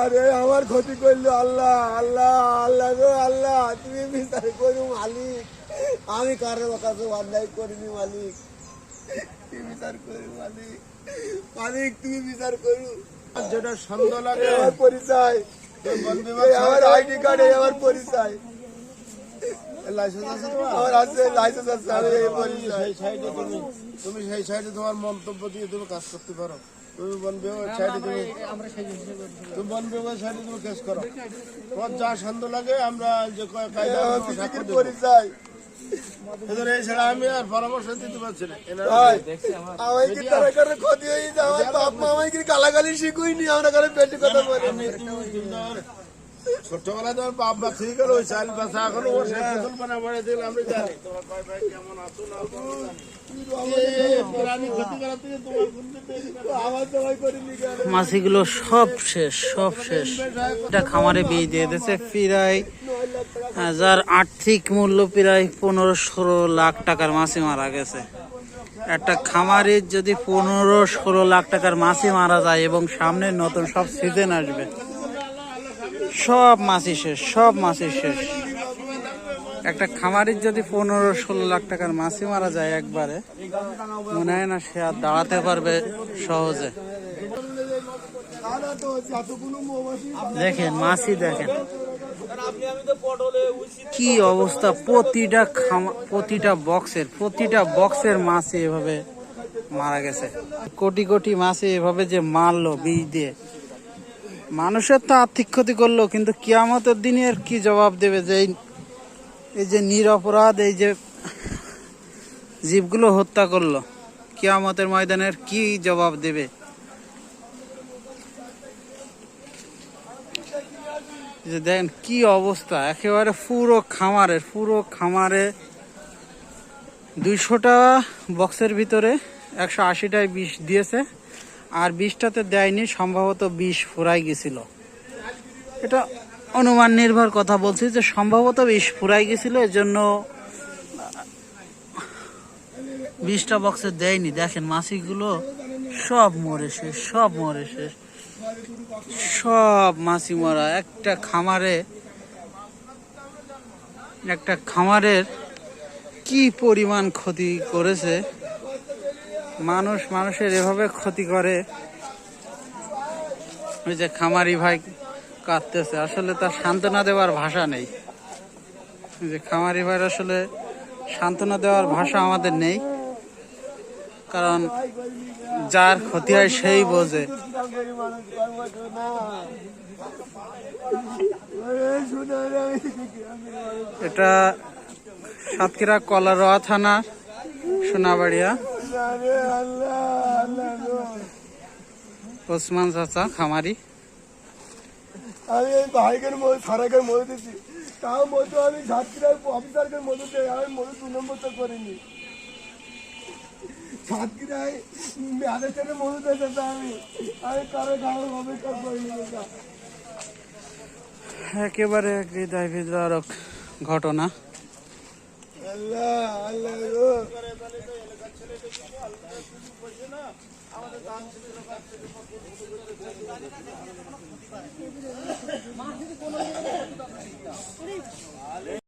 আরে আমার ক্ষতি করল আল্লাহ আল্লাহ আল্লাহ গো আল্লাহ তুমি বিচার করু মালিক। আমি কারও কাছে অন্যায় করিনি মালিক। তুমি বিচার করু মালিক। মালিক তুমি বিচার করু। যেটা সন্দেহ লাগে আমার পরিচয়। আমার আইডি কার্ড আমার পরিচয়। লাইসেন্স আছে তোমার? আমার আছে লাইসেন্স আছে আমি এই পরিচয়। সেই সাইডে তুমি তুমি সেই সাইডে তোমার মন্তব্য দিয়ে তুমি কাজ করতে পারো। তুমি বন বিভাগের সাইডে তুমি তুমি বন বিভাগের সাইডে তুমি কেস করো। তোমার যা সন্দেহ লাগে আমরা যে কয়- কায়দা আমার অনুযায়ী ফিজিকের সাক্ষ্য দেবো। পরিচয় এদের এই ছাড়া আমি আর পরামর্শ দিতে পারছি না। তারা করে ক্ষতি হয়ে যায় আমার বাপ মা আমায় কি গালাগালি শিখুইনি আমরা করে বেশি কথা বলি আমি ছোটবেলায় তোমার বাপ মা ঠিক হলো ওই চাল বাসা এখন ওর সে ফসল বানা বাড়ি দিল আমরা জানি। তোমার কয় ভাই কেমন আছো না? আছো আমরা জানি। এই প্রাণী ক্ষতি করার থেকে তোমার মাছিগুলো সব শেষ সব শেষ। এটা খামারে বিয়ে দিয়ে দিয়েছে প্রায় যার আর্থিক মূল্য প্রায় পনেরো ষোলো লাখ টাকার মাছি মারা গেছে। একটা খামারের যদি পনেরো ষোলো লাখ টাকার মাছি মারা যায় এবং সামনে নতুন সব সিজন আসবে, সব মাছি শেষ, সব মাছি শেষ। একটা খামারের যদি পনেরো ষোলো লাখ টাকার মাছই মারা যায় একবারে, মনে হয় না সে আর দাঁড়াতে পারবে সহজে। দেখেন মাছি দেখেন। কি অবস্থা, প্রতিটা প্রতিটা বক্সের প্রতিটা বক্সের মাছে এভাবে মারা গেছে। কোটি কোটি মাছে এভাবে যে মারলো বীজ দিয়ে। মানুষের তো আর্থিক ক্ষতি করল, কিন্তু কিয়ামতের দিনে আর কি জবাব দেবে যে এই- যে নিরপরাধ, এই যে জীবগুলো হত্যা করল, কিয়ামতের ময়দানের কি জবাব দেবে? যে দেখেন কি অবস্থা, একেবারে পুরো খামারের, পুরো খামারে দুইশোটা বক্সের ভিতরে একশো আশিটায় বিষ দিয়েছে, আর বিষটাতে দেয়নি, সম্ভবত বিষ ফুরাই গেছিল। এটা অনুমান নির্ভর কথা বলছি যে সম্ভবত বিষ ফুরাই গেছিল এর জন্য বিশটা বক্সে দেয়নি। দেখেন, মাছিগুলো সব মরে শেষ, সব মরে শেষ। সব মাছি মরা। একটা খামারে, একটা খামারের কি পরিমাণ ক্ষতি করেছে? মানুষ, মানুষের এভাবে ক্ষতি করে? ওই যে খামারি ভাই কাঁদতেছে। আসলে তার সান্ত্বনা দেওয়ার ভাষা নেই। যে খামারি ভাইয়ের আসলে সান্ত্বনা দেওয়ার ভাষা আমাদের নেই। কারণ যার ক্ষতি হয় সেই বোঝে। এটা সাতক্ষীরা কলারোয়া থানা সোনাবাড়িয়া। ওসমান চাচা, খামারি। আমি এই ভাইকের মধ্যে সারাকের মধ্যে দিচ্ছি তাও মতো আমি সাতক্ষীরার অফিসারকে মধ্যে দেয় আমি মধ্যে দু নম্বর তো করিনি। আমি আমি কারও কারও অপেক্ষা করিনি একেবারে এক হৃদয় ঘটনা। আল্লাহ আল্লাহ গো